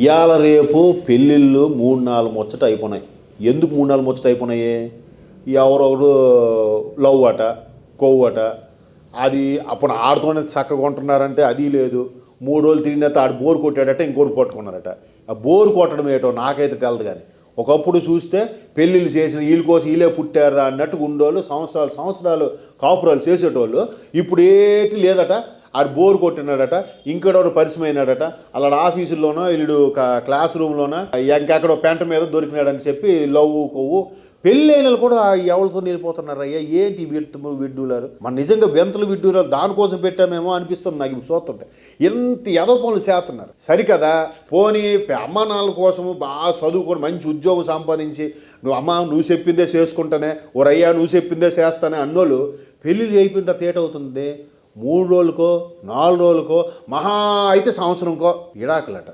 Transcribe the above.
ఇవాళ రేపు పెళ్ళిళ్ళు మూడు నాలుగు ముచ్చట అయిపోయినాయి ఎందుకు మూడు నాలుగు ముచ్చట అయిపోయినాయి ఎవరొకరు లవ్ అట కొవ్వు అట అది అప్పుడు ఆడుతోనే చక్కగా ఉంటున్నారంటే అది లేదు. మూడు రోజులు తిరిగిన తర్వాత ఆడు బోర్ కొట్టాడట ఇంకోటి పట్టుకున్నారట. ఆ బోర్ కొట్టడం ఏటో నాకైతే తెలదు కానీ ఒకప్పుడు చూస్తే పెళ్ళిళ్ళు చేసిన వీళ్ళ కోసం వీళ్ళే పుట్టారా అన్నట్టు ఉండేవాళ్ళు సంవత్సరాలు సంవత్సరాలు కాపురాలు చేసేటోళ్ళు ఇప్పుడు ఏటి లేదట. ఆడు బోర్ కొట్టినాడట ఇంకెడో పరిచయమైనాడట. అయినాడట అలా ఆఫీసుల్లోనో వీళ్ళు క్లాస్ రూమ్లోనో ఇంకెక్కడో పెంట మీద దొరికినాడని చెప్పి లవ్వు కొవ్వు. పెళ్ళైన కూడా ఎవరితో నిలిపోతున్నారు అయ్యా ఏంటి విడ్డు విడ్డూలారు? మన నిజంగా వెంతలు విడ్డూరాలు దానికోసం పెట్టామేమో అనిపిస్తుంది నాకు ఇవి చూస్తుంటే. ఎంత ఎదో పనులు చేస్తున్నారు. సరికదా? పోనీ పె- అమ్మా నాన్నల కోసము బాగా చదువుకొని మంచి ఉద్యోగం సంపాదించి నువ్వు అమ్మ నువ్వు చెప్పిందే చేసుకుంటానే ఓరయ్యా నువ్వు చెప్పిందే చేస్తానే అన్నోళ్ళు పెళ్ళిళ్ళు అయిపోయిన తర్వాత ఏటవుతుంది? మూడు రోజులకో నాలుగు రోజులకో మహా అయితే సంవత్సరంకో ఇడాకులట.